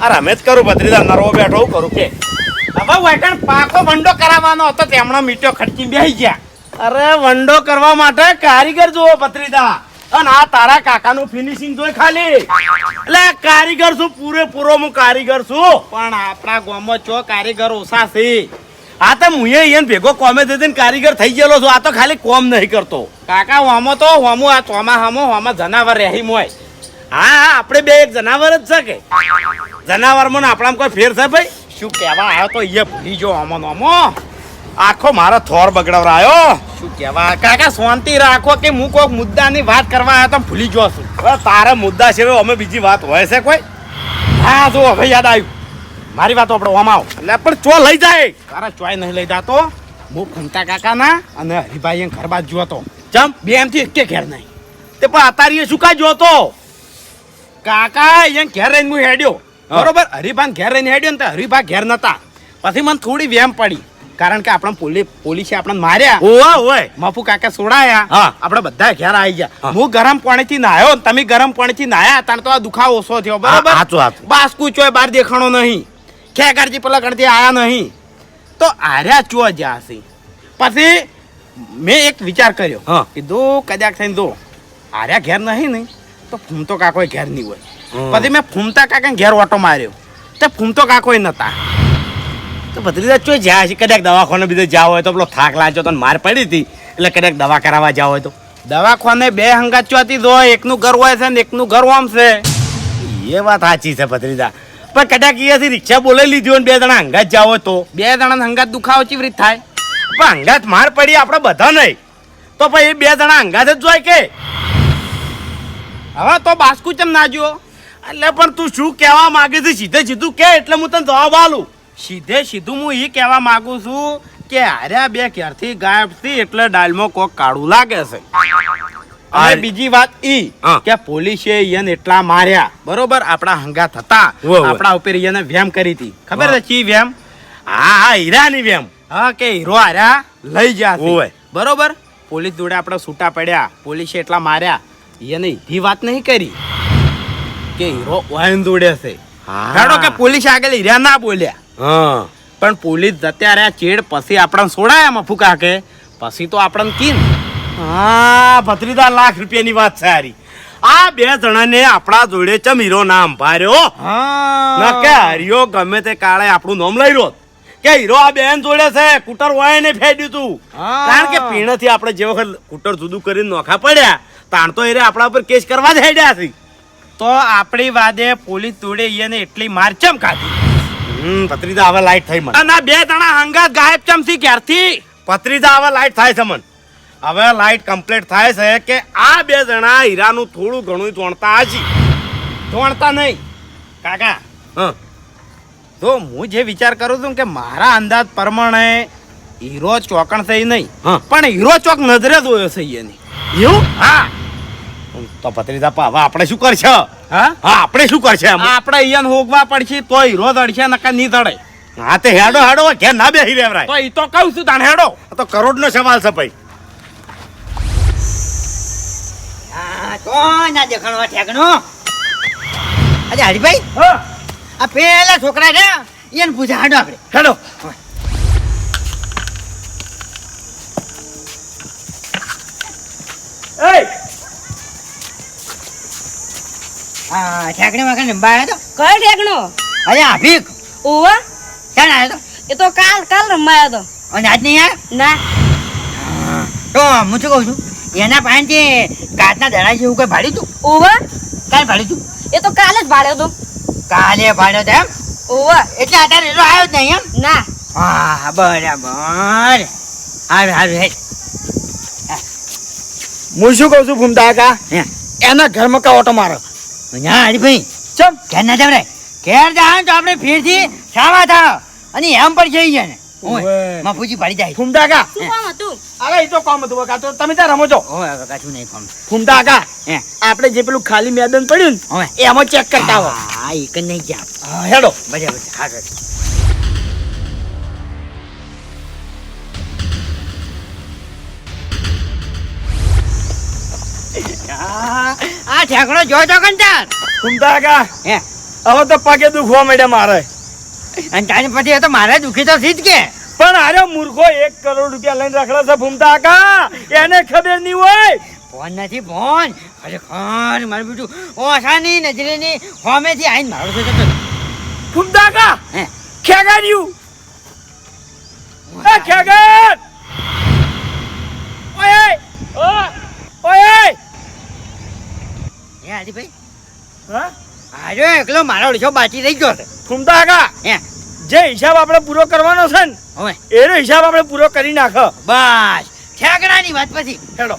આ રમે જ કરું ભત્રીજા નરવો બેઠો હું કરું? કે? હવે વેટણ પાકો વંડો કરાવવાનો હતો તેમણે મીઠો ખર્ચી બેસી ગયા. અરે વંડો કરવા માટે કારીગર જુઓ ભત્રીજા. અને આ તારા કાકાનું ફિનિશિંગ જોઈ ખાલી. એટલે કારીગર છું પૂરેપૂરો હું કારીગર છું. પણ આપણા ગામમાં ચો કારીગર ઓછા છે. આ તો હું અહીંયા ભેગો કોમે દઈને કારીગર થઈ ગયેલો છું આ તો ખાલી કોમ નહીં કરતો. કાકા હોમો તો હોમો આ ચોમા ચોમાહામાં હોમો જનાવર રહી મોય હા હા આપણે બે એક જનાવર જ છે કે? જનાવરમાં આપણા આપણામાં કોઈ ફેર છે ભાઈ? શું કહેવા આવ્યો તો એ ભૂલી જો હોમો અમો આખો મારો થોર બગડાવરાયો. શું કહેવા કાકા શાંતિ રાખો કે હું કોઈક મુદ્દાની વાત કરવા આવ્યો તો ભૂલી જો છું. હવે તારા મુદ્દા છે અમે બીજી વાત હોય છે કોઈ? હા જો હવે યાદ આવ્યું. મારી વાતો આપણે ઓમાવ એટલે પણ ચો લઈ જાય? તારા ચોય નહીં લઈ જાતો. હું ફૂમતા કાકાના અને હરિભાઈ ઘર બાદ જુઓ તો ચમ? બે એમથી એકે ઘેર નહીં. તે પણ અતારીએ શું કાંઈ જોતો કાકા અહીંયા ઘેર રહીને હું હેડ્યો. બરોબર? હરિભાન ઘેર રહીને હેડ્યો ને હરિભા ઘેર નતા. પછી મને થોડી વેમ પડી. કારણ કે આપણે પોલીસ પોલીસે આપણને માર્યા. ઓવા ઓય. મફુ કાકા સોડાયા. હા. આપણે બધા ઘેર આવી ગયા. હું. ગરમ પાણીથી નાહ્યો ને તમે ગરમ પાણીથી નાહ્યા તાર તો આ દુખાવો ઓછો થયો. બરાબર? બાસ હાચું. બાસ્કુ ચોય બહાર દેખાણો નહીં. ખેગારજી પેલા ગણતી આયા નહીં. તો આર્યા ચો જ્યાં હશે? પછી મેં એક વિચાર કર્યો. કીધું કદાચ થઈને દો. આર્યા ઘેર નહીં ને તો હું તો કાકો ઘેર નહીં હોય. પછી મેં ફૂમતા કાકા ઘેર ઓટો માર્યો. તે ફૂમતો કાકો નતા. તો ભત્રીજા ચો જ્યાં છે, કદાચ દવાખાને બીજે જાવ હોય તો પેલો થાક લાગ્યો તો માર પડી હતી. એટલે કદાચ દવા કરાવવા જાવ હોય તો. દવાખાને બે હંગાત ચોથી દો એકનું ઘર હોય છે ને એકનું ઘર ઓમ છે. એ વાત સાચી છે ભત્રીજા પણ કદાચ અહીંયાથી રિક્ષા બોલાવી લીધી હોય ને બે જણા હંગાત જાવ હોય તો. બે જણા હંગાત દુખાવો ચીવી રીત થાય? પણ હંગાત માર પડી આપણે બધા નહીં. તો પછી બે જણા હંગાત જ જોય કે? હવે તો બાસ્કુ ચમ ના જો એટલે પણ તું શું કહેવા માંગે છે? સીધે સીધું કે એટલે હું તને જવાબ આલું સીધે સીધું હું એ કહેવા માંગુ છું કે હાર્યા બે ક્યારથી ગાયબથી એટલે ડાલમાં કોક કાળું લાગે છે. અને બીજી વાત ઈ કે પોલીસે યન એટલા માર્યા. બરોબર? આપણા હંગા ઉવ્વ. આપણા ઉપર યને વેમ કરી હતી. ખબર છે ચી વેમ? હા હા હીરાની વેમ. હા કે હીરો હાર્યા લઈ ગયા. બરોબર? પોલીસ જોડે આપણે છૂટા પડ્યા. પોલીસે એટલા માર્યા. એને ઈધી વાત નહીં કરી. કે હીરો વાયન જોડે છે. હેડો કે પોલીસ આગળ હીરા ના બોલ્યા. હા. પણ પોલીસ જત્યા રહ્યા ચેડ પછી આપણને છોડાયા ફૂકા કે પછી તો આપણને કીન. હા ભત્રીદા લાખ રૂપિયાની વાત છે હારી. આ બે જણાને આપણા જોડે ચમ હીરો નામ ભાર્યો ના કે હરિયો ગમે તે કાળે આપણું નામ લઈ રહ્યો. કે હીરો આ બેન જોડે છે કુટર વાય ને ફેડ્યું તું કારણ કે પીણથી આપણે જે વખત કુટર જુદું કરીને નોખા પડ્યા તાણ તો એને આપણા ઉપર કેસ કરવા જ હેડ્યા છે. તો આપણી વાદે પોલીસ તોડે એને એટલી માર ચમ ખાધી. હમ ભત્રીજા હવે લાઈટ થઈ મને. બે જણા હંગાત ગાયબ ચમથી ક્યારથી? પત્રીજા હવે લાઈટ થાય છે મન. હવે લાઈટ કમ્પ્લીટ થાય છે કે આ બે જણા હીરાનું થોડું ઘણું જોણતા હજી જોણતા નહીં. કાકા હા. તો હું જે વિચાર કરું છું કે મારા અંદાજ પ્રમાણે હીરો ચોકણ થઈ નહીં. હા. પણ હીરો ચોક નજરે જોયો છે એની. એવું? હા. તો ભત્રીજા પા, હવે આપણે શું કરશે? હા? આપણે શું કરશે આમ? આપણે અહીંયા હોગવા પડશે તો હીરો દડશે નકા નહીં દડે. હા તે હેડો હેડો ઘેર ના બેહી રહેવરાય તો એ તો કહું છું તાણ હેડો. તો કરોડ નો સવાલ છે ભાઈ. આ કોણ ઠેકણો? અરે હરિભાઈ આ પેલા છોકરા છે એને પૂછા હાડો આપણે. હેડો. એય હા ઠેકણી વાકણી રમવા આવ્યો કયો ઠેકણો? અરે આભીક ઓવા ક્યાં આવ્યો તો એ તો કાલ કાલ રમવાયો તો અને આજ નહીં આવ્યો ના. તો હું શું કહું છું? એના પાસેથી કાચના દડા જેવું કઈ ભાડ્યું તું ઓવા કાલ ભાડ્યું તું એ તો કાલે જ ભાડ્યો તો કાલે ભાડ્યો તો એમ? ઓવા એટલે અત્યારે એટલો આવ્યો જ નહીં એમ? ના. હા બરાબર. હારું હારું હે હું શું કહું છું ભૂમતા કા હે. એના ઘરમાં કા ઓટો મારો. ના હરિભાઈ ચમ? ઘેર ના જવરાય? ઘેર જાય તો આપણે ફેરથી સાવા થાવ. અને એમ પર જઈ જાય ને. પડી જાય. ભૂમતા કાકા શું કામ હતું? અરે એ તો કામ હતું તો તમે ત્યાં રમો છો? ઓય નહીં કોમ. કાકા હે. આપણે જે પેલું ખાલી મેદાન પડ્યું ને એમાં ચેક કરતા હા જ નહીં ગયા હા, હેડો. બરાબર હા. આ ઠેકડો જોજો કંટાર ભૂમતા કા હે. હવે તો પગે દુખવા માંડ્યા મારે. અને તારે પછી એ તો મારે દુખી તો થી જ કે? પણ અરે મૂર્ખો એક કરોડ રૂપિયા લઈને રખડા છે ભૂમતા કા એને ખબર નહીં હોય. ફોન નથી ફોન. ખરેખર મારું બીજું ઓછાની નજરેની હોમેથી આઈને મારો છે તો ભૂમતા કા હે. ખેગાર્યું એ ખેગર. ઓય. ઓય ઓય. હે હાજીભાઈ હા? આજો એકલો મારો ઓળશો બાકી રહી ગયો છે. હે. જે હિસાબ આપણે પૂરો કરવાનો છે ને હવે. એનો હિસાબ આપણે પૂરો કરી નાખો. બસ. ઠેકડાની વાત પછી. હેડો.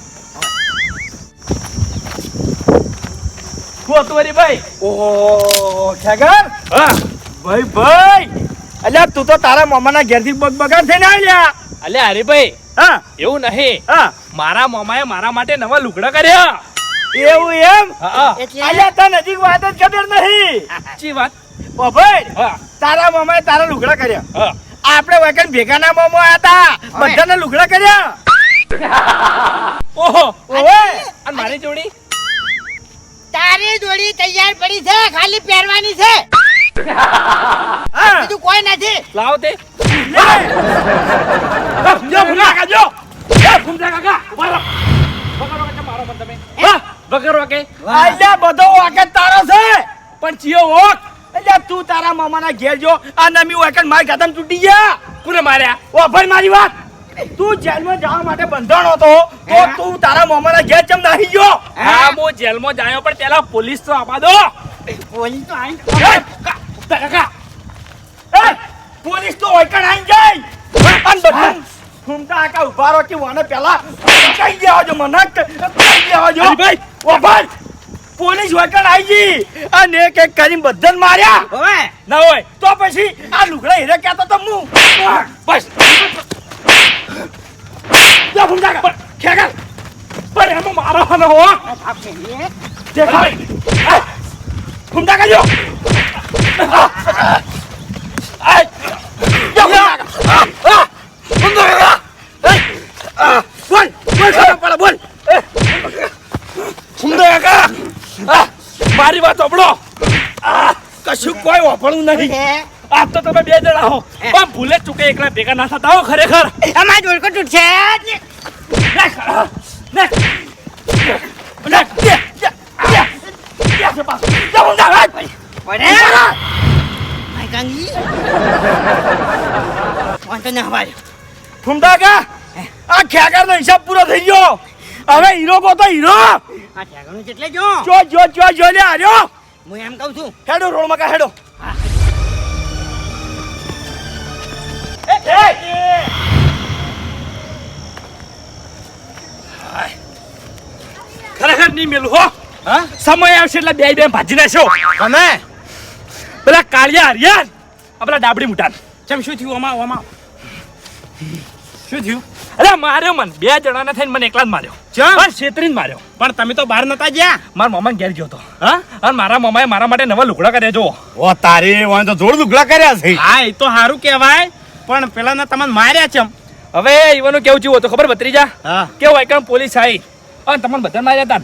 શું ભાઈ? ઓહો ખેગર હા. ભાઈ ભાઈ. અલ્યા તું તો તારા મામાના ઘેરથી બગ બગાડ થઈને આવ્યા અલ્યા હરીભાઈ. હા. એવું નહીં. હા. મારા મામાએ મારા માટે નવા લુગડા કર્યા. એવું એમ? એટલે અલ્યા તને નજીક વાત જ ખબર નહીં. ચી વાત? ઓ ભાઈ તારા મામાએ તારા લુગડા કર્યા. આપણે વગર ભેગાના મામો આયા હતા બધાને લુગડા કર્યા. ઓહો. ઓવે અને મારી જોડી? તારી જોડી તૈયાર પડી છે ખાલી પહેરવાની છે. હા. બીજું કોઈ નથી. લાવ તે. જો ભૂલા કાકા ઊભા રહો. કાકા મારો પણ તમે. હા વગાડો કે અલ્યા બધો વાકે તારો છે. પણ ચિયો ઓક. અલ્યા તું તારા મામાના ઘેર જો. આ નમી વાકન મારી ગાતમ તૂટી ગયા. કોને માર્યા? ઓ ભાઈ મારી વાત. તું જેલમાં જવા માટે બંધણ હતો. તો તું તારા મામાના ઘેર ચમ નાહી ગયો? હા? હું જેલમાં જાયો પણ પેલા પોલીસ તો આપા દો. પોલીસ તો આઈ. કાકા એ, પોલીસ તો ઓકણ આઈ જાય અન બધું ઘૂમતા આકા ઊભા રહો કે વાને પેલા કઈ દેવા જો મને કઈ દેવા જો હરીભાઈ. ઓ ભાઈ પોલીસ ઓયકણ આવી ગઈ. અને એક એક કરીને બધાને માર્યા. હવે? ના હોય તો પછી આ લુગડા હીરે કહેતો તો હું. બસ. જા કા ખેગર પણ એમાં મારો હનો હો. દેખાય ભૂમતા કા જો આય. જા ભૂમતા કા આ ભૂમતા કા આ બોલ બોલ ખબર પડે બોલ ભૂમતા કા આ મારી વાત સાંભળો કશું કોઈ વાપરવું નહીં. આ તો તમે બે જણા હો. પણ ભૂલે ચૂકે એકલા ભેગા ના થતા હો ખરેખર. અમાર જોડકો તૂટશે આ ખેગર નો હિસાબ પૂરો થઈ ગયો. હવે હીરો કો તો હીરો જો જો જો જો લે આર્યો. હું એમ કહું છું. હેડો રોડમાં કા હેડો. ખરેખર નહીં મેલું હો. હા? સમય આવશે એટલે બે બે ભાજી નાખ્યો તમે પેલા કાળિયા હરિયાન પેલા ડાબડી મુટાન ચમ શું થયું? ઓમાં ઓમાં શું થયું? અરે માર્યો મન. બે જણાને થઈને મને એકલા જ માર્યો? પણ છેતરીને માર્યો. પણ તમે તો બહાર નતા ગયા. મારા મામા ઘેર ગયો હતો હા? અને મારા મામાએ મારા માટે નવા લુગડા કર્યા જો ઓ તારે વાંધો તો કર્યા છે. હા એ તો સારું કહેવાય. પણ પેલાના તમને માર્યા છે હવે ઈવાનું કેવું હતું ખબર બતરી જા? કેવું એકણ પોલીસ આવી અને તમને બધાને માર્યા હતા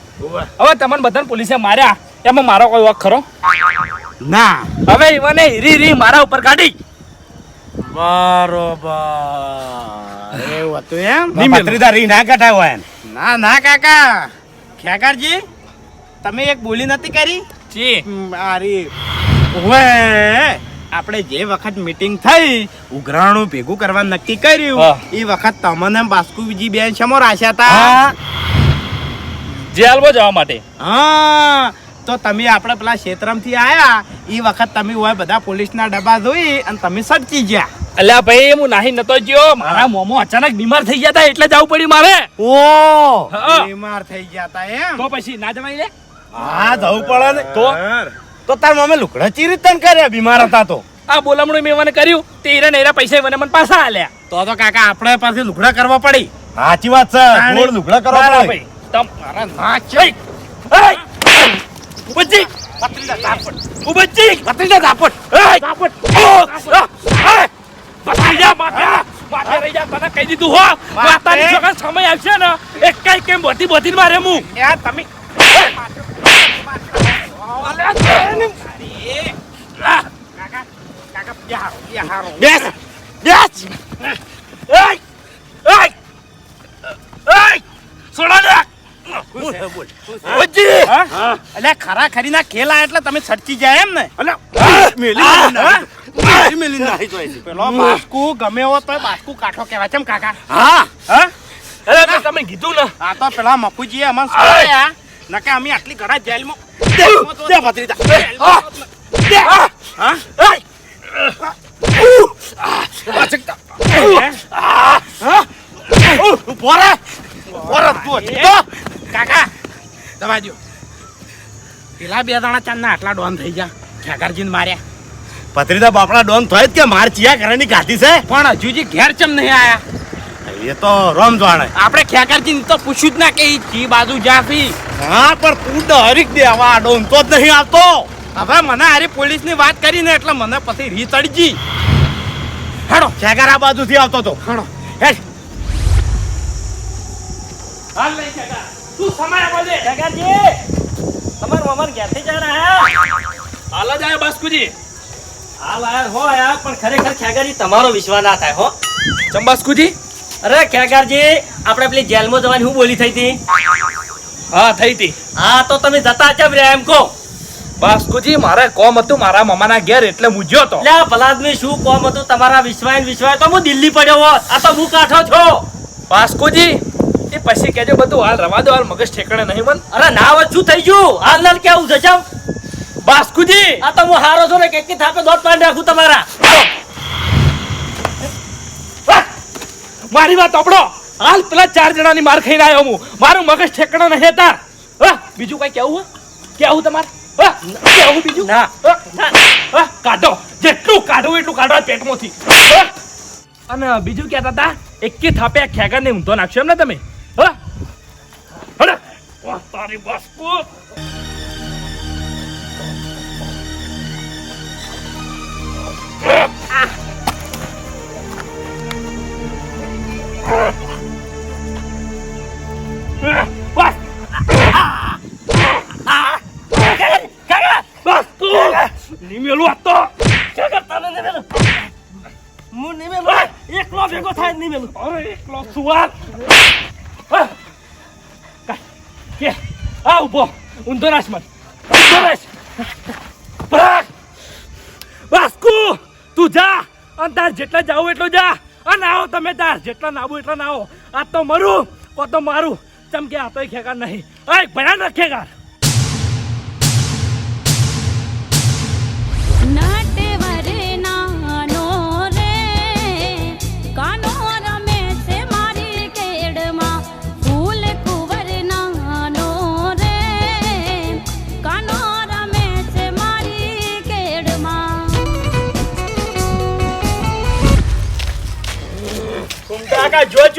હવે તમને બધાને પોલીસે માર્યા. એમાં મારો કોઈ વખ ખરો? ના. હવે ઈવાને હીરી રી મારા ઉપર કાઢી. બરોબર. એવું હતું એમ? રી ના હોય એને. ના ના કાકા. ખેકરજી તમે એક બોલી નથી કરી? જી. હમ, ઓએ આપણે જે વખત મીટિંગ થઈ ઉઘરાણું ભેગું કરવા નક્કી કર્યું એ વખત તમને બાસ્કુજી બેન શમો આશા હતા? જેલમાં જવા માટે. હા તો તમે આપણે પેલા ક્ષેત્રમથી આયા એ વખત તમે હોય બધા પોલીસના ડબ્બા જોઈ અને તમે સટકી ગયા. અલ્યા ભાઈ હું નાહી નતો ગયો મારા મોમો અચાનક બીમાર થઈ ગયા હતા એટલે જવું પડ્યું મારે. ઓ બીમાર થઈ ગયા હતા એમ. તો પછી ના જવાય લે હા જવું પડે ને. તો તો તાર મમ્મી લુકડા ચી રીતે કર્યા બીમાર હતા તો? આ બોલામણું મેં મને કર્યું. તે હીરા ને હીરા પૈસા મને મને પાછા આલ્યા. તો તો કાકા આપણે પાસે લુકડા કરવા પડી. સાચી વાત છે. ગોળ લુકડા કરવા પડી. તમ અરે ના છે ઉબજી પતરીડા દાપટ ઝાપટ એય! ઓ! આ! એય! બચી જા, માથે! માથે રહી જા, તને કહી દીધું હો વાતાની છોકરા સમય આવશે ને એક કઈ કેમ બધી બધી મારે હું યાર તમે બેસ બેસ એય! એય! એય! સોડા! ઓજી ખરા ખરીના ખેલા એટલે તમે છટકી જાય એમ ને અલ્યા, મેલી મેલી મેલી મેલી જોઈ છે. પેલો બાસ્કુ ગમે એવો તો બાસ્કુ કાઠો કહેવાય. છે કાકા? હા. હા? અરે મેં તમે કીધું ને. આ તો પેલા મફુજીએ અમને સોડાયા નકે અમે આટલી ઘણા જેલમાં દે, દે ભત્રીજા. દે. હા? હા? કાકા દવા દ્યો. પેલા બે દાણા ચાંદના આટલા ડોન થઈ ગયા. ખેગારજીને માર્યા. ભત્રીજા બાપડા ડોન થાય જ કે માર ચિયા ઘરની ગાધી છે. પણ હજુજી ઘેર ચમ નહીં આયા? એ તો રોમ જાણે. આપણે ખેગારજી તો પૂછ્યું જ ના કે ઈ જી બાજુ જાફી. હા પણ તું ડરીક દેવા ડોન તો જ નહીં આવતો. હવે મને હારી પોલીસની વાત કરીને એટલે મને પછી રી ચડી ગઈ હેડો. ખેગાર આ બાજુથી આવતો તો. હેડો. હેડ. હાલ લઈ કાકા તું સમય બોલે. જગાજી તમાર મમર ઘેરથી જ આયા હાલ જ આયો બાસ્કુજી. હાલ આયા હો આયા પણ ખરેખર ખેગારજી તમારો વિશ્વાસ ના થાય હો. ચમ અરે ખેગારજી આપણે પેલી જેલમાં જવાની હું બોલી થઈ હતી? હા થઈ તી હા તો તમે જતા ચમ રહ્યા એમ કહો. બાસ્કુજી મારે કોમ હતું મારા મામાના ઘેર એટલે મૂજ્યો તો. આ ભલાદમી શું કોમ હતું? તમારા વિશ્વાય વિશ્વાય તો હું દિલ્હી પડ્યો હોત. આ તો હું કાઠો છો? બાસ્કુજી એ પછી કેજો બધું હાલ રવા દો હાલ મગજ ઠેકાણે નહીં મન અરે ના વચ્ચું શું થઈ ગયું? હાલ લાલ કેવું છે ચમ બાસ્કુજી! આ તો હું હારો છું ને કે થાપે દોટ પાડી નાખું તમારા. મારી વાત આપડો હાલ પેલા ચાર જણાની માર ખાઈને આવ્યો હું. મારું મગજ ઠેકાણે નહીં તાર. બીજું કઈ કેવું કેવું તમારે? કેવું બીજું? ના. કાઢો. જેટલું કાઢવું એટલું કાઢો આ પેટમાંથી. અને બીજું કહેતા હતા એકી થાપે આ ખેગરને ઊંધો નાખશો એમ ને તમે હા તારી વાહ, બાસ્કુ વાહ! બાસ્કુ નિમેલું હું નહીં મેલું એકલો ભેગો થાય નહીં મેલું અરે એકલો સુવાલ. કે આ ઊભો, ઊંધો નાશ મત ઊંધો નાશ ભાગ બાસ્કુ તું જા અને તાર જેટલા જાવ એટલો જા. અને આવો તમે તાર જેટલા નાવું એટલા નાવો આ તો મરું કો તો મારું. ચમકે આ તો ખેકાર નહીં. ભયાનક ખેગાર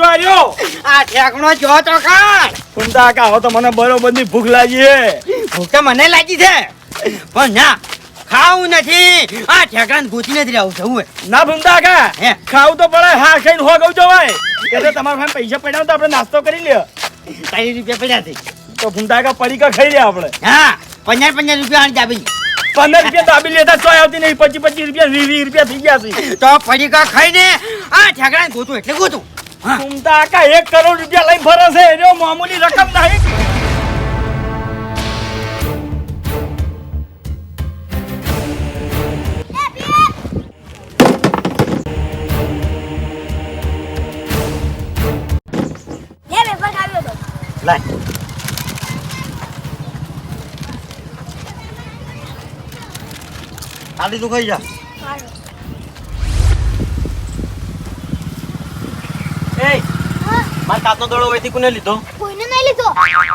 આવ્યો આ ઠેકણો જો તો કાકા હવે તો મને બરોબરની ભૂખ લાગી છે ભૂખ તો મને લાગી છે. પણ ના ખાવું નથી. આ ઠેકાણ ભૂતી નથી રહ્યું જવું ના ભૂંડા કા. ખાવું તો પડે હા ખાઈને હો ગયું જવાય કે તો તમારા પાસે પૈસા પડ્યા તો આપણે નાસ્તો કરી લ્યો. ત્રીસ રૂપિયા પડ્યા છે. તો ફૂમતા કાકા પડીકા ખાઈ લે આપણે? હા પંદર પંદર રૂપિયા આની દાબી પંદર રૂપિયા દાબી લેતા ચોય આવતી નહીં. પચીસ પચીસ રૂપિયા વીસ વીસ રૂપિયા થઈ ગયા છે. તો પડીકા ખાઈને આ ઠેકાણ ગોતું એટલે ગોતું. હા. ફૂમતા કાકા એક કરોડ રૂપિયા લઈ ફરે છે એનો મામૂલી રકમ નહીં આલી તું ખાઈ જા. માર કાતનો દડો વેથી કોને લીધો? કોઈને નહીં લીધો.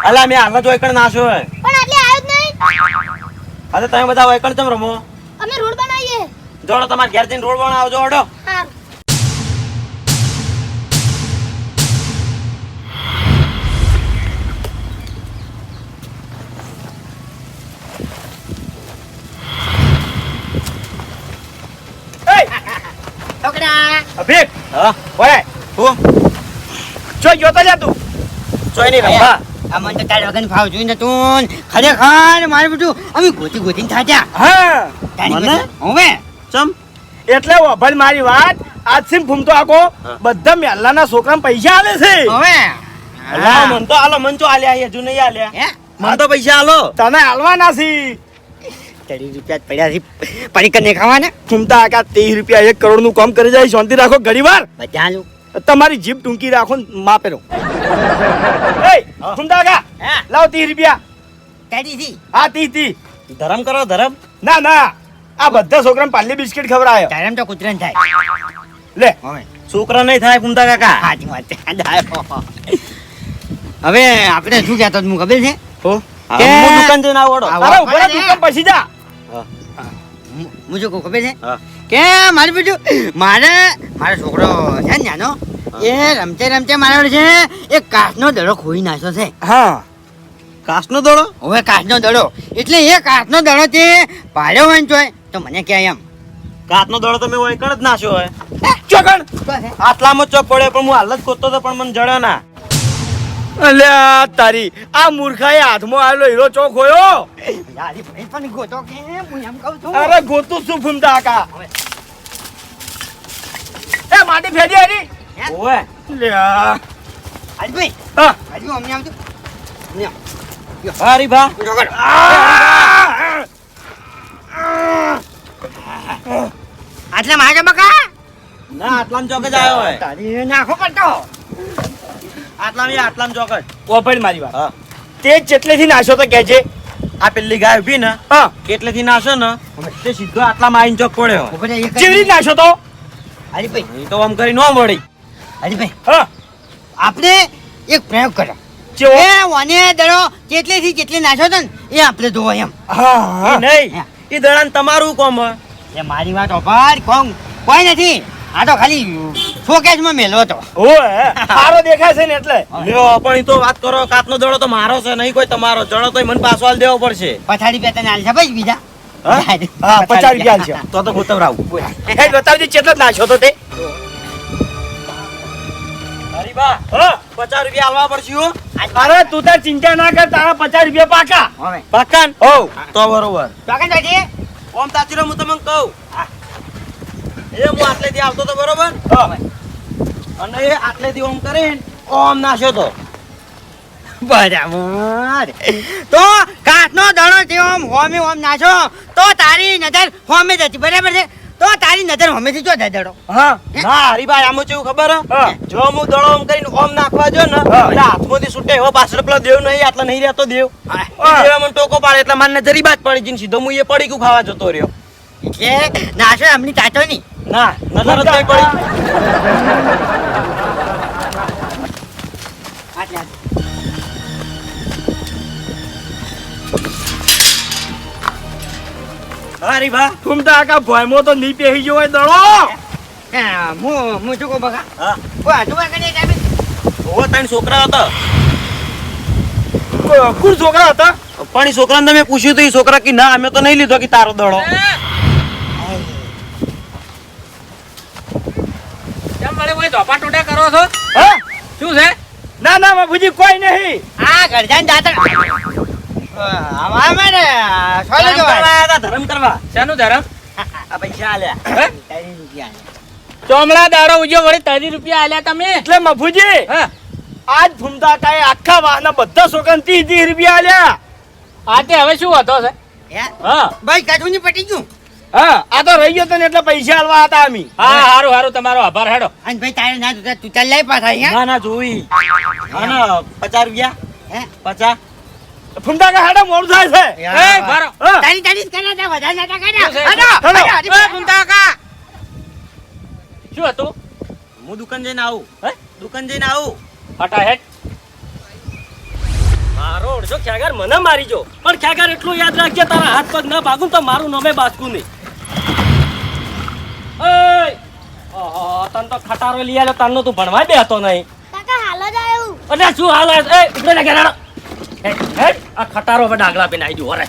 અલા મે હાલમાં જોઈ કણ નાશો હે પણ આટલે આયો જ નહીં. અરે તમે બધા વૈકણ ચમ રમો? અમે રોડ બનાવીએ. જોડો તમારે ઘેર જઈને રોડ બનાવજો ઓડો હા. અભિક! હા? ઓય! હું ચોય જોતો જા તું. ચોય નહીં રમવા. આ મને તો તારી વગર ભાવ જોઈને તું ખરેખર મારે બધું અમે ગોતી ગોતીને થાચ્યા. હા. મને? હવે ચમ? એટલે મારી વાત. આજ સિમ ફૂમતો આખો બધા મેલ્લાના છોકરાને પૈસા આવે છે. હવે અલા, મન તો આલો મન તો આલ્યા હજુ નહીં આલ્યા. હે? મન તો પૈસા આલો. તને હાલવાના છે. તરી રૂપિયા પડ્યા છે. પડી કરીને ખાવાના? ફૂમતા આકા ત્રીસ રૂપિયા એક કરોડનું કામ કરી જાય શાંતિ રાખો ઘડી વાર. બધા તમારી જીભ ટૂંકી રાખો ને માપે રહો. ફૂમતા લાવ ત્રીસ રૂપિયા. તરી થી હા ત્રીસ ત્રીસ. ધરમ કરો ધરમ. ના ના આ બધા છોકરાને પાલી બિસ્કિટ ખવડાયો. તારેમ તો કૂતરાને થાય. લે. છોકરા નહીં થાય કુમતા કાકા. હાજી વાત હવે આપણે શું કહેતો હતો, હું ખબર છે? હો. કે- દુકાન જઈને આવો. તારા ઉપર દુકાન પછી જા. હું- હું શું કહું ખબર છે? હા. કે મારું બીજું મારે મારો છોકરો છે ને નાનો એ રમતે રમતે મારો છે એ કાચનો દડો ખોઈ નાખ્યો છે. હા. કાચનો દડો? હવે કાચનો દડો. એટલે એ કાચનો દડો તે પાડ્યો હોય ને તો મને કહે એમ. કાચનો દડો તમે ઓયકણ જ નાખ્યો હોય. ચોકણ આટલામાં ચોક પડે પણ હું હાલ જ ગોતતો હતો પણ મને જડ્યો ના. અલ્યા તારી આ મૂર્ખાએ હાથમાં આવેલો હીરો ચોક હોયો યારી ભાઈ પણ ગોતો કે હું એમ કહું છું. અરે ગોતું શું ફૂમતા આકા એ માટી ફેરી હારી ઓવે. લે હાજી હા. હાજી અમને આવજો. હારી ભા. ઊંધો માગે બકા? ના આટલામાં ચોક જ આવ્યો હોય. તારી નાખો પડતો. આટલામાં એ આટલામાં ચોક. જ ઓપડ મારી વાત. હા. તે ચેટલેથી નાશો તો કે છે આ પેલી ગાય ઊભી ને હા. કેટલેથી નાશો ને તે સીધો આટલામાં આવીને ચોક પડ્યો. ઊભો એક જ ચેવી નાશો તો? હાજી ભાઈ એ તો આમ કરી ન મળી. હરીભાઈ ભાઈ હા. આપણે એક પ્રયોગ કર્યો. ચેવો એ વાને દડો કેટલેથી કેટલે નાખ્યો હતો ને એ આપણે ધોવા એમ. હા નહીં. એ દડાને તમારું કોમ. એ મારી વાત ઓભાર કોમ. કોઈ નથી. આ તો ખાલી શોકેસમાં મેલો હતો. ઓય સારો દેખાય છે ને એટલે. લ્યો પણ તો વાત કરો કાતનો દડો તો મારો છે નહીં કોઈ તમારો. જડો તો મને પાછો દેવો પડશે. પછાડી બે ને આલશે ભાઈ બીજા. હા? હા પચાસ રૂપિયા છે. તો તો ગોતવરાવું એ બતાવજે કેટલો જ નાશો તો? તે હરી હા? પચાસ રૂપિયા આલવા પડશે અરે તું તાર ચિંતા ના કર તારા પચાસ રૂપિયા પાકા. હવે. પાક્કા તો બરોબર. ચોકન જોઈતી? ઓમ તાચીરો હું તમને કહું. એ હું આટલેથી આવતો તો બરોબર? હા. અને એ આટલેથી ઓમ કરીને ઓમ નાખ્યો તો. બરાબર. તો કાચનો દડો છે ઓમ હોમે ઓમ નાખો તો તારી નજર હોમે જતી બરાબર છે? તો તારી નજર હોમેથી જો જાય દડો હા? ના હરીભાઈ આમ કેવું ખબર હ? જો હું દડો ઓમ કરીને ઓમ નાખવા જો ને હા. હાથમાંથી છૂટે એવો પાછળ પેલો દેવ નહીં આટલા નહીં રહેતો દેવ. દેવ મને ટોકો પાડે એટલે મારને જરી બાદ પડી જઈને સીધો હું એ પડી ગયું ખાવા જતો રહ્યો. એટલે નાશો એમની ચાચો નહીં ના નજર જ નહીં પડી. હરીભા ઘૂમતા આકા ભોયમો તો નહીં પહેરી ગયો હોય દળો હા, હું શું કહું બકા? હા. કોઈ બકા નહીં સાહેબ? ઓવો ત્રણ છોકરા હતા. કુર છોકરા હતા? પણ એ છોકરાને તમે પૂછ્યું તો એ છોકરા કે ના અમે તો નહીં લીધો કે તારો દડો. કેમ વળી કોઈ ધોપા ટોટા કરો છો? હા. શું છે? ના ના બાપુજી કોઈ નહીં. આ મારે સોલો ધરમ કરવા આયા હતા, ધરમ કરવા. શાનું ધરમ? આ પૈસા આલ્યા. હે? તારી રૂપિયા ચોમડા દાડો ઉજ્યો વળી તારી રૂપિયા આલ્યા તમે? એટલે મફુજી આજ ફૂમતા કાએ આખા વાહના બધા છોકરાને ત્રીસ ત્રીસ રૂપિયા આલ્યા. આ તે હવે શું હતો છે? હા? ભાઈ કાઢવું પટી ગયું? હા. આ તો રહી ગયો તો એટલે પૈસા આલવા હતા અમી. હા હારું હારું તમારો આભાર હેડો. અને ભાઈ તારે ના તું તું ચાલ લઈ પાછા ના ના જોઈ. હા ના પચાસ રૂપિયા. હે? પચાસ. ફૂમતા કા હાડા મોડું થાય છે એ ભારો તારી તારી જ તે વધારે નાટા કર્યા? હટો, હટો. હટો, હટો. એ કાકા. શું હતું હું દુકાન જઈને આવું હે? દુકાન જઈને આવું હટા હેડ મારો ઓળજો ખ્યાગાર મને મારી જો પણ ખ્યાગાર એટલું યાદ રાખજે તારા હાથ પગ ના ભાગું તો મારું નમે બાસકું નહીં ઓય! ઓહો, તને તો ખટારો લઈ આલો તને તું ભણવા બે હતો નહીં કાકા હાલો જ આવ્યું અને શું હાલ એ. હેડ, હેડ, આ ખટારો હવે ડાગલા પીને આવી જુઓ હરે.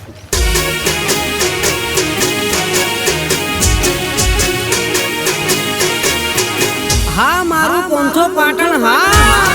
હા મારું પોંથો પાટણ હા.